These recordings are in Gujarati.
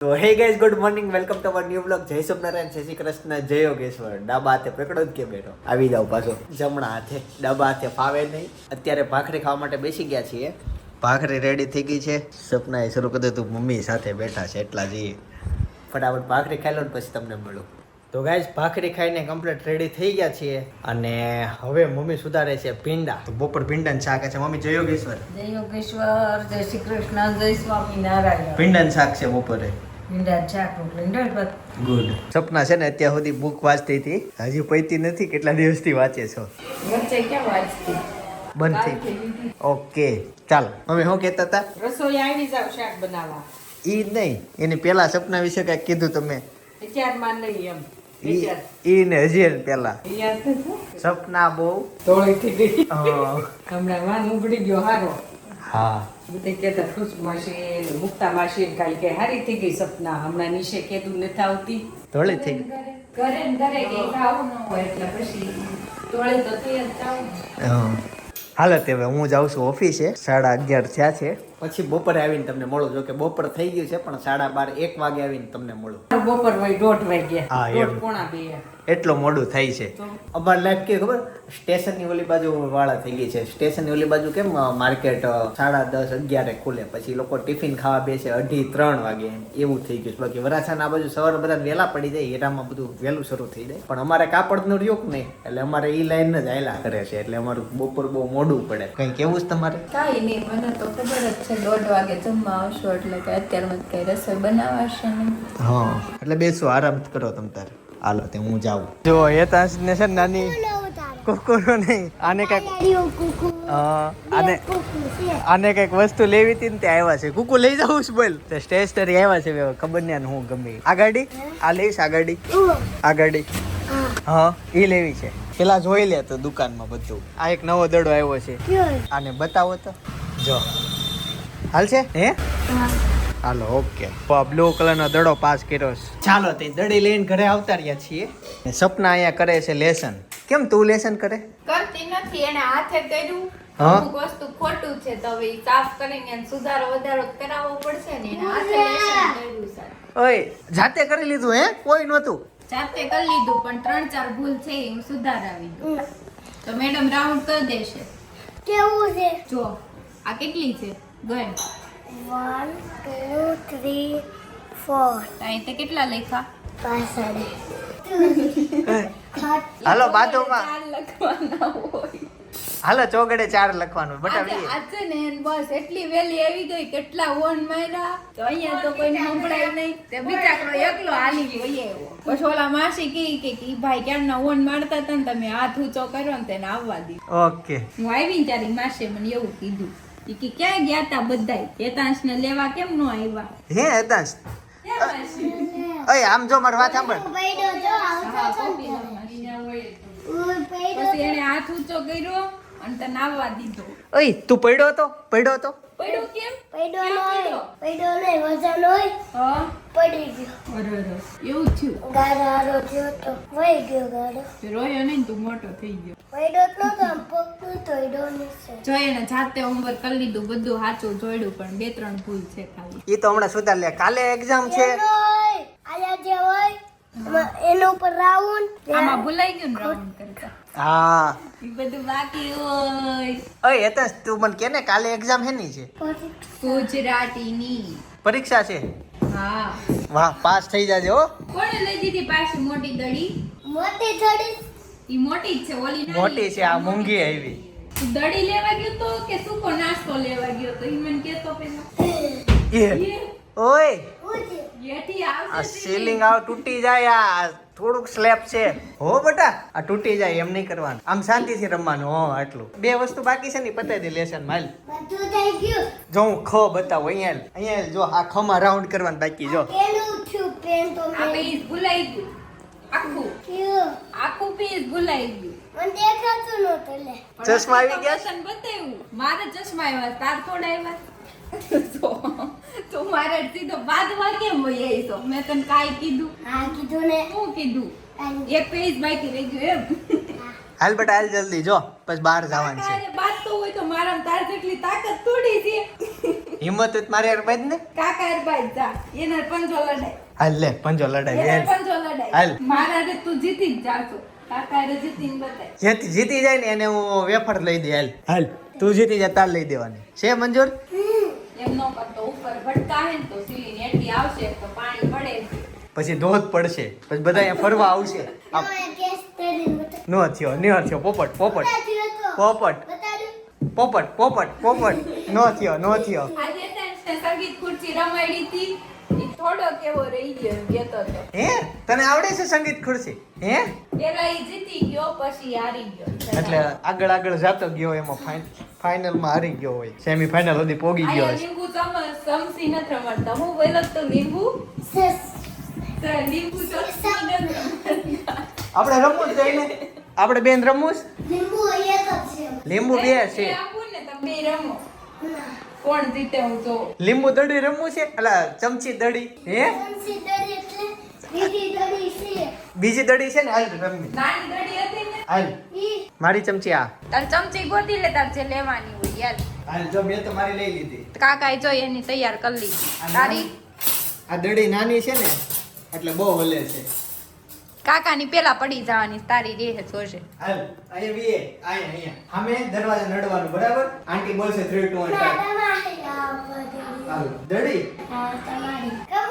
તો hey guys good morning welcome to our new blog જય સોમનારાયણ જય શ્રી કૃષ્ણ જય યોગેશ્વર. ડાબા હાથે પકડો જ કે બેઠો. આવી જાવ પાછો. જમણા હાથે. ડાબા હાથે ફાવે નહીં. અત્યારે ભાખરી ખાવા માટે બેસી ગયા છીએ. ભાખરી રેડી થઈ ગઈ છે. સપનાએ શરૂ કરી દીધું. મમ્મી સાથે બેઠા છે. એટલા જઈએ. ફટાફટ ભાખરી ખાઈ લો ને પછી તમને મળું. તો ગાઈઝ ભાખરી ખાઈને કમ્પ્લીટ રેડી થઈ ગયા છીએ. અને હવે મમ્મી સુધારે છે ભીંડા. તો બપોર ભીંડન શાક છે. મમ્મી જય યોગેશ્વર. જય યોગેશ્વર જય શ્રી કૃષ્ણ જય સ્વામી નારાયણ ભીંડાનું શાક છે બપોરે. ગુડ સપના છે ને અત્યાર સુધી બુક વાંચતી હતી. હજી પૈતી નથી કેટલા દિવસથી વાંચે છો? બંધ થઈ. ઓકે ચાલ. અમે શું કહેતા હતા? રસોઈ આવી જાવ શાક બનાવવા. ઈ નહીં એની પેલા સપના વિશે કઈ કીધું તમે. વિચારમાં નહીં એમ. ઈ ને હજી પેલા સપના બહુ. ધોળી થઈ ગઈ. હમણાં વાન ઉગડી ગયો હારો. હા. બધે કહેતા ખુશ માસી મુક્તા માસી કાંઈ કે હારી થઈ ગઈ સપના. હમણાં નિશે કીધું નથી આવતી. ધોળે થઈ ગઈ. ઘરે ઘરે કે આવું ન હોય એટલે પછી ધોળે તો તૈયાર થાવું હં. હાલો હવે હું જાઉં છું ઓફિસે. સાડા અગિયાર થયા છે. પછી બપોરે આવીને તમને મળું. જો કે બપોર થઈ ગયું છે પણ સાડા બાર એક વાગે આવીને તમને મળું. બપોર હોય દોઢ વાગ્યા હા, એમ. દોઢ બે. એટલું મોડું થાય છે. અમાર લાઈફ કે ખબર? સ્ટેશનની ઓલી બાજુ વાળા થઈ ગઈ છે. સ્ટેશનની ઓલી બાજુ કેમ માર્કેટ સાડા દસ અગિયારે ખુલે. પછી લોકો ટિફિન ખાવા બેસે અઢી ત્રણ વાગે. એવું થઈ ગયું છે. બાકી વરાછાના આ બાજુ સવારે બધા વહેલા પડી જાય હેરામાં બધું વહેલું શરૂ થઈ જાય. પણ અમારે કાપડનું રહ્યું નહીં? એટલે અમારે ઈ લાઈન જ હાયલા કરે છે. એટલે અમારું બપોર બહુ મોડું પડે. કઈ કેવું જ તમારે? કાંઈ નહીં મને તો ખબર જ છે દોઢ વાગે જમવા આવશો એટલે કે અત્યારમાં કઈ રસોઈ બનાવાશે નહીં. હા એટલે બેસો આરામ કરો તમ તારે. હાલો તે હું જાઉં. જો હેતાંશ ને છે ને નાની કુકુરો નહીં આને કંઈક આને આને કંઈક વસ્તુ લેવી હતી ને તે આવ્યા છે. કુકુ લઈ જાઉં છું બોલ. તે સ્ટેશનરી આવ્યા છે ખબર નહીં હું ગમે. આ ગાડી? આ લઈશ આ ગાડી. આ ગાડી. હા. એ લેવી છે. પેલા જોઈ લે તો દુકાનમાં બધું. આ એક નવો દડો આવ્યો છે. આને બતાવો તો. જો. હાલ છે? હે? Hello okay. બ્લુ કલરનો દડો પાસ કર્યો છે. ચાલો તે દડી લઈને ઘરે આવતા રહ્યા છીએ. સપના અહીંયા કરે છે લેસન. કેમ તું લેસન કરે? કરતી નથી એને હાથે કર્યું. હા? અમુક વસ્તુ ખોટું છે તો હવે સાફ કરીને સુધારો વધારો કરાવવો પડશે ને એને હાથે લેસન કર્યું સાહેબ ઓય જાતે કરી લીધું હે? કોઈ નહોતું. જાતે કરી લીધું પણ ત્રણ ચાર ભૂલ છે હું સુધારાવી દઉં. તો મેડમ રાઉન્ડ કરી દેશે. કેવું છે? જો આ કેટલી છે? ગણ વન ટુ થ્રી ફોર અહીં તે કેટલા લખ્યા? પાછળ હાલો બાજુમાં. લખવાના હોય. હાલો ચોગડે ચાર લખવાનું આજે આજે ને બસ એટલી વેલી આવી ગઈ કેટલા ઓન માર્યા. તો અહીંયા તો કોઈ સંભળાય નહીં. તે બિચારો એકલો હાલી ગયો એવો પછી ઓલા માસી કી કે ઈ ભાઈ ક્યારના ઓન મારતા હતા ને તમે હાથ ઊંચો કર્યો ને તેને આવવા દીધું ઓકે. હું આવી ને ત્યારે માસે મને એવું કીધું. કે ક્યાં ગયા તા બધાય? હેતાંશ ને લેવા કેમ નો આવ્યા? હે હેતાંશ? ક્યાં આમ જો મારી વાત સાંભળ. પછી એને હાથ ઊંચો કર્યો અને તને આવવા દીધો. ઓય તું પડ્યો હતો? પડ્યો હતો? પડ્યો કેમ? પડ્યો ક્યાં પડ્યો? પૈડો વજન હોય હા. પડી ગયો. અરે એવું થયું? ગાડો આરો થયો તો વહી ગયો ગાડો રોયો નહીં તું મોટો થઈ ગયો. પડ્યો તો આમ પગ નતો એડો નીચે. જાતે હોમવર્ક કરી લીધું બધું સાચું જોડ્યું પણ બે ત્રણ ભૂલ છે ખાલી. એ તો હમણાં સુધાર લે કાલે એક્ઝામ છે. એનો આયા જે હોય એના ઉપર રાઉન્ડ આમાં ભૂલાઈ ગયું ને રાઉન્ડ કરતા. હા. એ બધું બાકી હોય. ઓય હેતાંશ તું મને કે ને કાલે એક્ઝામ હેની છે? ગુજરાતીની. પરીક્ષા છે? હા. વાહ પાસ થઈ જાજે હો. કોણે લઈ દીધી પાસ મોટી દડી મોટી દડી ઈ મોટી જ છે ઓલી નાની. મોટી છે આ મૂંગી આવી. તું દડી લેવા ગયો તો કે સૂકો નાસ્તો લેવા ગયો તો? ઈ મને કેતો પેલા. એ. ઓય. આ સીલિંગ આવ તૂટી જાય આ થોડુંક સ્લેબ છે. હો બેટા આ તૂટી જાય એમ નહીં કરવાનું. આમ શાંતિથી રમવાનું હો આટલું. બે વસ્તુ બાકી છે ને પતાવી દે લેસન માલ બધું થઈ ગયું. જો હું ખ બતાવ અહીંયા અહીંયા જો આ ખમાં રાઉન્ડ કરવાનું બાકી જો. પેલું થયું પેન તો આ પીસ ભૂલાઈ ગયું. આખું. થયું. આખું પીસ ભૂલાઈ ગયું. મને દેખાતું નતું લે. ચશ્મા આવી ગયા? છે બતાવ્યું. મારે ચશ્મા આવ્યા તાર થોડા આવ્યા? તો તું મારે સીધો બાદમાં કેમ હોય એ તો? મેં તને કાઈ કીધું. હા કીધું ને. શું કીધું? એક પેજ બાકી રહી ગયો એમ. હાલ બટ હાલ જલ્દી. જો પછી બહાર જવાનું છે. તારે તો હોય તો મારા તાર જેટલી તાકાત થોડી છે. હિંમત મારે યાર બાદ ને. કાકા ભાઈ જા. એના પંજો લડાય. હાલ લે પંજો લડાય. એના હાલ. પંજો લડાય. હાલ. મારા રે તું જીતી જ જાશો. કાકા રે જીતીને બતાય. જીતી જાય ને એને હું વેફર લઈ દે હાલ. હાલ તું જીતી જાય તાર લઈ દેવાની. છે મંજૂર? એમ નો કરતો ઉપર ભટકાવે ને તો સીલી એટલી આવશે તો પાણી પડે પછી ધોધ પડશે. પછી બધા અહીંયા ફરવા આવશે. નો થયો નો થયો પોપટ પોપટ. પોપટ. પોપટ પોપટ પોપટ. નો થયો નો થયો. આજે તેને સંગીત ખુરશી રમાડી હતી. થોડો કેવો રહી ગયો એમ કહેતો હે? તને આવડે છે સંગીત ખુરશી? હે? પેલા ઈ જીતી ગયો પછી હારી ગયો. એટલે આગળ આગળ જાતો ગયો એમાં ફાઇનલ. માં હારી ગયો હોય. સેમી ફાઇનલ સુધી પોગી ગયો હોય લીંબુ સમસી નથી રમતા હું બોલો તો લીંબુ લીંબુ. આપણે રમવું જ જઈને આપણે બેન રમવું? લીંબુ એક જ છે. લીંબુ બે છે. આપું ને તમે રમો. કોણ જીતે હું તો? લીંબુ દડી રમવું છે? એટલે ચમચી દડી. હે? ચમચી દડી એટલે બીજી દડી છે. બીજી દડી છે ને? હાલ રમવી નાની દડી હતી હાલ. મારી ચમચી આ. તાર ચમચી ગોતી લે તાર જે લેવાની હોય યાર. હાલ જો મેં તો મારી લઈ લીધી. કાકા જો એની તૈયાર કરી લીધી. તારી? આ દડી નાની છે ને એટલે બહુ હલે છે. કાકાની પેલા પડી જવાની તારી રેહ જોશે હાલ અહીંયા વીએ અહીંયા અહીંયા. સામે દરવાજા નડવાનું બરાબર? આંટી બોલશે 3 2 1 ના, સ્ટાર્ટ તમારી આ બધી. હાલ દડી. હા, તમારી. On.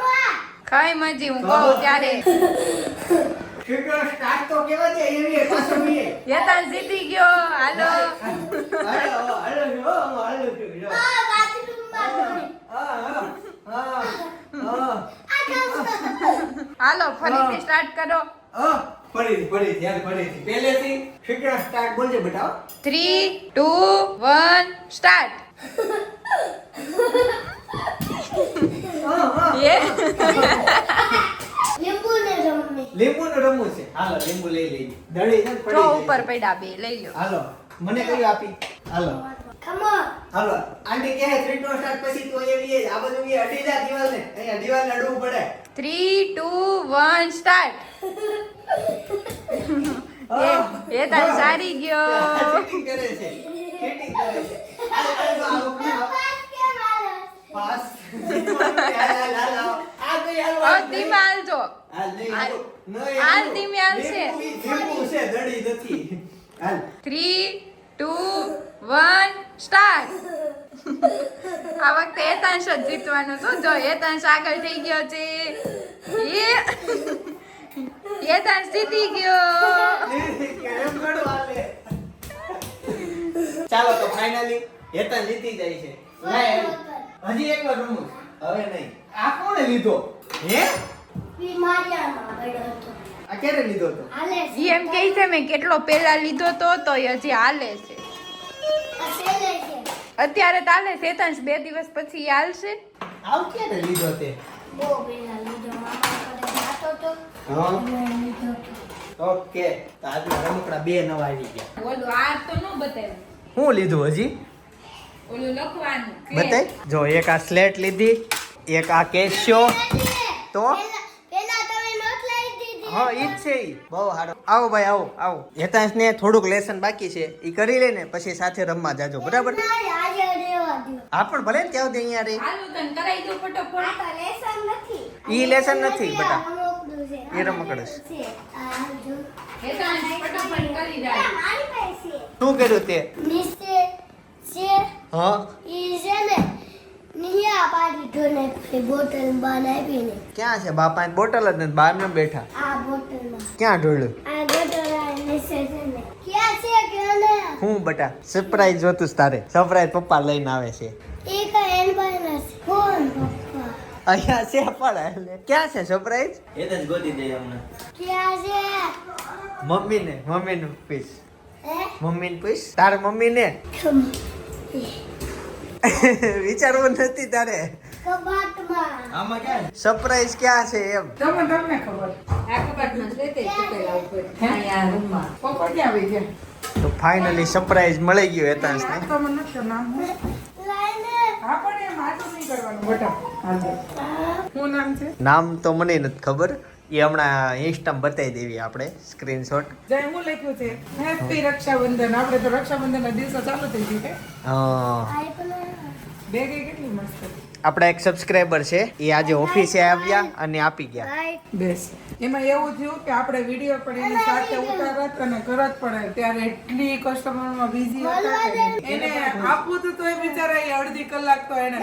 કઈ મજી હું કહું ત્યારે. શીખર સ્ટાર્ટ તો કેવા છે એવી પાછો વીએ યતાન જીતી ગયો હાલો. હાલો હાલો જો હાલો જો આ બાથરૂમમાં દોરી. હા હા હા હા આ કામ. હાલો ફરીથી સ્ટાર્ટ કરો. હા ફરીથી ફરીથી યાર ફરીથી. પહેલેથી શીખર સ્ટાર્ટ બોલજે બેટા થ્રી ટુ વન સ્ટાર્ટ હા હા. એ લીંબુને રમવી. લીંબુ નું રમવું છે. હાલો લીંબુ લઈ લઈ દળી ને પડી જો ઉપર. પડ્યા બે લઈ લો હાલો મને કઈ આપી? હાલો. હાલો આંટી કહે થ્રી ટુ સ્ટાર્ટ પછી તો એવી એ. આ બધું એ અડી જા દિવાલ ને. અહીંયા દિવાલ ને અડવું પડે. થ્રી ટુ વન સ્ટાર્ટ એ તાર સારી ગયો. ચીટિંગ કરે છે. ચીટિંગ કરે છે હાલો, હાલો, હાલો, હાલો. પાસ કેમ આવે? પાસ. જીતવાનું છે. હાલ, હવે હાલ, ધીમે છે. દડી નથી. હાલ. થ્રી ટુ વન સ્ટાર્ટ આ વખતે એતાંશ જ જીતવાનું તો જો એતાંશ આગળ થઈ ગયો છે. એ એતાંશ જીતી ગયો? ચાલો તો ફાઇનલી હેતન જીતી જાય છે. હજી એક વાર રમું. હવે નહીં. આ કોણે લીધો? હે? ઈ પડ્યો હતો. આ ક્યારે લીધો તો હાલે છે. એમ કહે છે મેં કેટલો પેલા લીધો તો તો એ હજી હાલે છે. અત્યારે તો હાલે છે. એતાંશ બે દિવસ પછી હાલશે. આવ ક્યારે લીધો તે? બહુ પેલા લીધો. મામા જાતો તો. હા? લીધો ઓકે. તો આજના રમકડા બે નવા આવી ગયા. ઓલું આ તો ન બતાવ્યું. હું લીધું હજી? ઓલું લખવાનું બતાય. જો એક આ સ્લેટ લીધી એક આ કેશિયો. તો? પેલા- પેલા તમે નોટ લાવી દીધી. હા ઈ જ છે ઈ. બહુ સારો આવો ભાઈ આવો આવો. હેતાંશ ને થોડુંક લેસન બાકી છે. ઈ કરી લે ને પછી સાથે રમવા જાજો. બરાબર. હા પણ ભલે ને ત્યાં અહીંયા નથી. ઈ લેસન નથી, રમકડું એ રમકડું છે. શું કર્યું તે? છે? હા. ઈ છે ને નિયા પાડી ઢોને બોટલ બનાવીને. ક્યાં છે બાપા? બોટલ જ નથી બહાર ને બેઠા. આ બોટલમાં. ક્યાં ઢોળ્યું આ બોટલ આ છે ને. ક્યાં છે કેને હું બટા સરપ્રાઈઝ જોતું તારે. સરપ્રાઈઝ પપ્પા લઈને આવે છે. એક પાસે નથી ફોન પપ્પા. અહીંયા છે પણ ક્યાં છે સરપ્રાઈઝ એ તો ગોતી દે અમને. ક્યાં છે? મમ્મીને મમ્મીનું પીસ હે? મમ્મીને પૂછ તારે મમ્મીને. વિચારવું નથી તારે. સરપ્રાઈઝ ક્યાં છે? એમ? તમને તમને ખબર. આ કબાટમાં જ લેતે ચૂકેલા ઉપર અહીંયા રૂમમાં. પપ્પા ક્યાં આવી ગયા? તો ફાઇનલી સરપ્રાઈઝ મળી ગયો હેતાંશને આ તો નથી નામ હા? પણ એ માટું નહીં કરવાનું. બટા હાલો નામ છે? નામ તો મને નથી ખબર. એ હમણાં ઇન્સ્ટામાં બતાવી દેવી આપણે સ્ક્રીનશોટ જય હું લખ્યું છે હેપી રક્ષાબંધન. આપણે તો રક્ષાબંધનના દિવસો ચાલુ થઈ ગયું છે. હા. પણ કેટલી મસ્ત આપણા એક સબસ્ક્રાઈબર છે એ આજે ઓફિસે આવ્યા અને આપી ગયા. બેસ. એમાં એવું થયું કે આપણે વીડિયો પણ એની સાથે ઉતારત અને કરત પણ ત્યારે એટલી કસ્ટમરમાં બિઝી હતા એને આપવું તો એ બિચારા એ અડધી કલાક તો એને.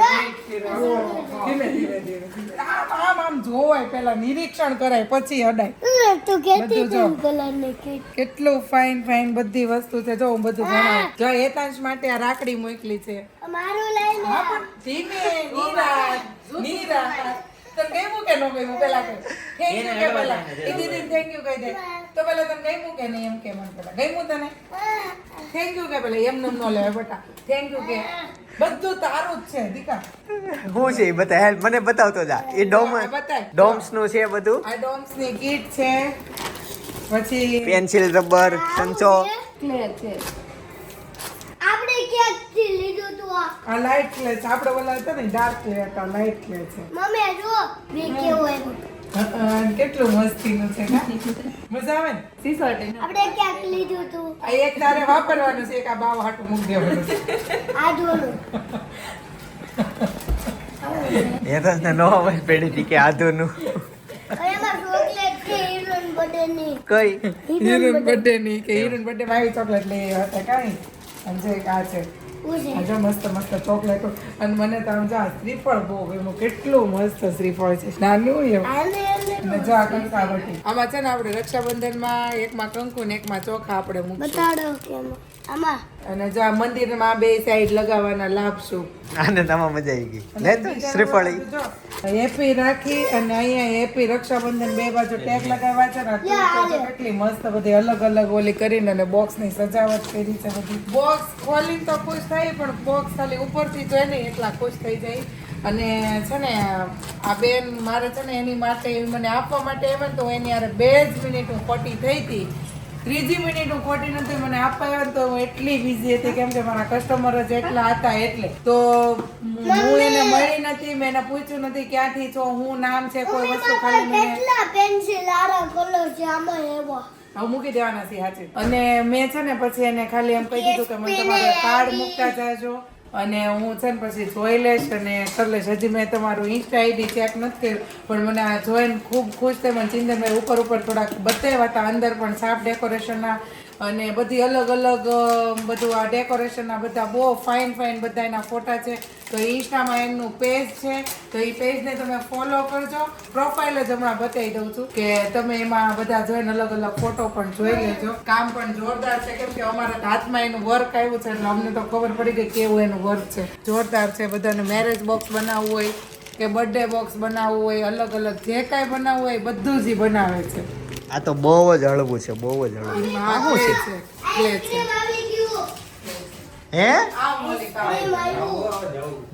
ધીમે ધીમે ધીમે. આમ આમ આમ જોવાય પેલા નિરીક્ષણ કરાય પછી અડાય તું કેતી બધું કલરની કેટલું ફાઇન ફાઇન બધી વસ્તુ છે. જો હું બધું ભણાવું જો હેતાંશ માટે આ રાખડી મોકલી છે. મારું લઈને હા ધીમે નીરા નીરા તને ગમ્યું કે નો ગમ્યું? પેલા કે થેન્ક યુ કે પેલા. એ દીદી થેન્ક યુ કહી દે. તો પેલા તને ગમ્યું કે નહીં એમ કે મને પેલા? ગમ્યું તને? થેન્ક યુ કે પેલા? એમ નમ નો લેવાય બેટા. થેન્ક યુ કે. બધું તારું જ છે દીકા. હું છે બતા હેલ્પ મને બતાવતો જા. એ ડોમ ડોમ્સનું છે બધું. આ ડોમ્સની કીટ છે. પછી પેન્સિલ રબર સંચો ક્લે છે આપણે ક્યાંથી લીધું તું આ? આ લાઇટ ક્લે છે. આપણે ઓલા હતા ને ડાર્ક ક્લે હતા લાઈટ ક્લે છે. મમ્મી જો બે કેવો એમ. કેટલું મસ્તીનું છે મજા આવે ને? સિસોટી આપણે ક્યાંક લીધું તું? આ એક તારે વાપરવાનું છે એક આ બાવ હાટું મૂકી દેવાનું છે. આ જોનું. હેતસ ને નો અવાજ પેડી હતી કે આધુનું ચોકલેટ છે હિરોઈન બર્થડે કઈ? હિરોઈન બર્થડે ની કે હિરોઈન બર્થડે માં આવી ચોકલેટ લઈ આવ્યા હતા કાંઈ? અને જો એક આ છે. શું આ છે મસ્ત મસ્ત ચોકલેટો અને મને તો આમ જો આ શ્રીફળ બહુ ગમ્યું. કેટલું મસ્ત શ્રીફળ છે. નાનું એવું. આને આને જો આ કંકાવટી આમાં છે ને આપણે રક્ષાબંધનમાં એકમાં કંકુ ને એકમાં ચોખા આપણે મૂકશું. બતાડો આમાં. અને જો આ મંદિરમાં બે સાઈડ લગાવવાના લાભશું આને તમામ મજા આવી ગઈ. લે તો શ્રીફળી. હેપી રાખી અને અહીંયા હેપી રક્ષાબંધન બે બાજુ ટેગ લગાવ્યા છે ને કેટલી મસ્ત બધી અલગ અલગ ઓલી કરીને અને બોક્સની સજાવટ કરી છે બધી. બોક્સ ખોલીને તો ખુશ થાય પણ બોક્સ ખાલી ઉપરથી જોઈ ને એટલા ખુશ થઈ જાય. અને છે ને આ બેન મારે છે ને એની માટે મને આપવા માટે એમ તો એની યારે બે જ મિનિટ હું ખોટી થઈ હતી. ત્રીજી મિનિટ હું ખોટી નથી મને આપવા આવ્યા તો હું એટલી બિઝી હતી કેમ કે મારા કસ્ટમર જ એટલા હતા એટલે. તો હું એને મળી નથી મેં એને પૂછ્યું નથી ક્યાંથી છો હું નામ છે કોઈ વસ્તુ ખાલી મને કેટલા પેન્સિલ આરા કલર છે આમાં એવો. હવે મૂકી દેવાના છે સાચી અને મેં છે ને પછી એને ખાલી એમ કહી દીધું કે મને તમારે કાર્ડ મૂકતા જાજો. અને હું છે ને પછી જોઈ લઈશ અને કરી લઈશ. હજી મેં તમારું ઇન્સ્ટા આઈડી ચેક નથી કર્યું, પણ મને આ જોઈને ખૂબ ખુશ થઈ મને ચિંતનભાઈ ઉપર ઉપર થોડાક બતાવ્યા હતા, અંદર પણ સાફ ડેકોરેશનના અને બધી અલગ અલગ બધું આ ડેકોરેશનના બધા બહુ ફાઇન ફાઇન બધા એના ફોટા છે. તો ઇન્સ્ટામાં એમનું પેજ છે. તો એ પેજને તમે ફોલો કરજો. પ્રોફાઇલ જ હમણાં બતાવી દઉં છું કે તમે એમાં બધા જોઈને અલગ અલગ ફોટો પણ જોઈ લેજો. કામ પણ જોરદાર છે, કેમ કે અમારા હાથમાં એનું વર્ક આવ્યું છે, એટલે અમને તો ખબર પડી ગઈ કેવું એનું વર્ક છે. જોરદાર છે, બધાને મેરેજ બોક્સ બનાવવું હોય કે બર્થડે બોક્સ બનાવવું હોય, અલગ અલગ જે કાંઈ બનાવવું હોય બધું જ બનાવે છે. આ તો બહુ જ હળવું છે બહુ જ હળવું. આ છે? હે.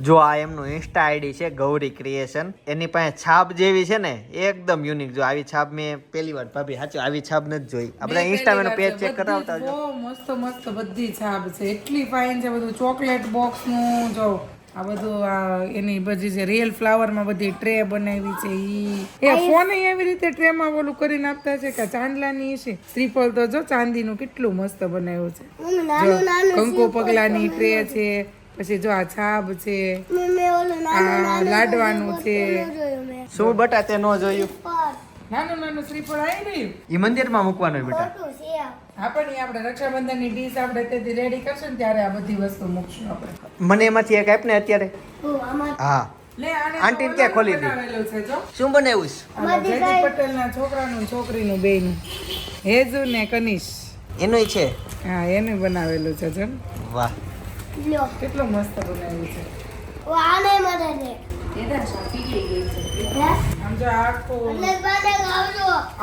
જો આ એમનું ઇન્સ્ટા આઈડી છે ગૌરી ક્રિએશન એની પાસે છાપ જેવી છે ને એકદમ યુનિક જો આવી છાપ મેં પહેલી વાર ભાભી સાચું આવી છાપ નથી જોઈ. આપણે મેં ઇન્સ્ટામાં પેજ ચેક કરાવતા બહુ મસ્ત મસ્ત બધી છાપ છે. એટલી ફાઇન છે બધું. ચોકલેટ બોક્સનું જો. આ બધું આ એની બધી જે રિયલ ફ્લાવરમાં બધી ટ્રે બનાવી છે ઈ. એ ફોન એવી રીતે ટ્રે માં ઓલું કરીને આપતા છે કે ચાંદલાની છે. શ્રીફળ તો જો ચાંદીનું કેટલું મસ્ત બનાવ્યું છે. કંકુ પગલાની ટ્રે છે. પછી જો આ છાબ છે આ લાડવાનું છે. શું બટા તે ન જોયું? નાનું નાનું શ્રીફળ આવી રહ્યું એ મંદિરમાં મૂકવાનું હોય બેટા. ખોટું હા પણ ઈ આપણે રક્ષાબંધનની ડીશ આપણે તેથી રેડી કરશું ને ત્યારે આ બધી વસ્તુ મૂકશું આપણે. મને એમાંથી એક આપ ને અત્યારે હા. લે આને ક્યાં ખોલી દી? છે જો. શું બનાવ્યું છે? જયદીપ પટેલના છોકરાનું ને છોકરીનું બેયનું હેઝુ ને કનિશ. એનું છે? હા એનું બનાવેલું છે જો. વાહ. કેટલો કેટલું મસ્ત બનાવ્યું છે. આને મને દે. પીગળી ગઈ છે. આમ જો આખું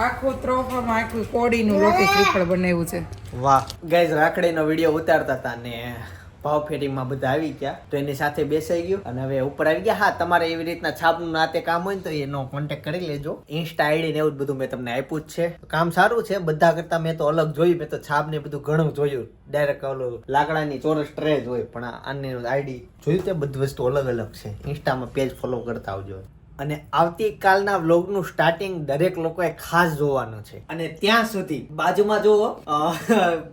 આખું ત્રોફામાં આખું કોડીનું લોટી શ્રીફળ બનાવ્યું છે. વાહ. ગાઈઝ રાખડીનો વીડિયો ઉતારતા હતા ને ભાવ ફેરીમાં બધા આવી ગયા. તો એની સાથે બેસાઈ ગયું અને હવે ઉપર આવી ગયા. હા તમારે એવી રીતના છાપનું નાતે કામ હોય ને તો એનો કોન્ટેક્ટ કરી લેજો. ઇન્સ્ટા આઈડી ને એવું બધું મેં તમને આપ્યું જ છે. કામ સારું છે. બધા કરતા મેં તો અલગ જોયું. મેં તો છાપ ને બધું ઘણું જોયું. ડાયરેક્ટ ઓલું લાકડાની ચોરસ ટ્રે જ હોય પણ આની આઈડી જોયું તે બધી વસ્તુ અલગ અલગ છે. ઇન્સ્ટામાં પેજ ફોલો કરતા આવજો. અને આવતીકાલના વ્લોગનું સ્ટાર્ટિંગ દરેક લોકોએ ખાસ જોવાનું છે. અને ત્યાં સુધી બાજુમાં જુઓ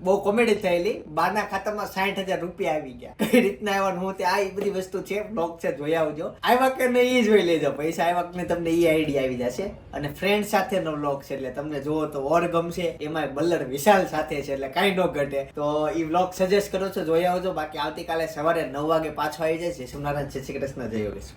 બહુ કોમેડી થયેલી. બાના ખાતામાં સાઠ હજાર રૂપિયા આવી ગયા. કઈ રીતના આવ્યા હું તે આ બધી વસ્તુ છે બ્લોગ છે, જોઈ આવજો. આવ્યા કે નહીં એ જોઈ લેજો. પૈસા આવ્યા કે તમને એ આઈડિયા આવી જશે. અને ફ્રેન્ડ સાથેનો વ્લોગ છે એટલે તમને જોવો તો ઓર ગમશે. એમાં બલ્લર વિશાલ સાથે છે એટલે કાંઈ નો ઘટે. તો એ વ્લોગ સજેસ્ટ કરો છો, જોઈ આવજો. બાકી આવતીકાલે સવારે નવ વાગે પાછો આવી જાય છે સોમનારાયણ શ્રી કૃષ્ણ, જય યોગેશ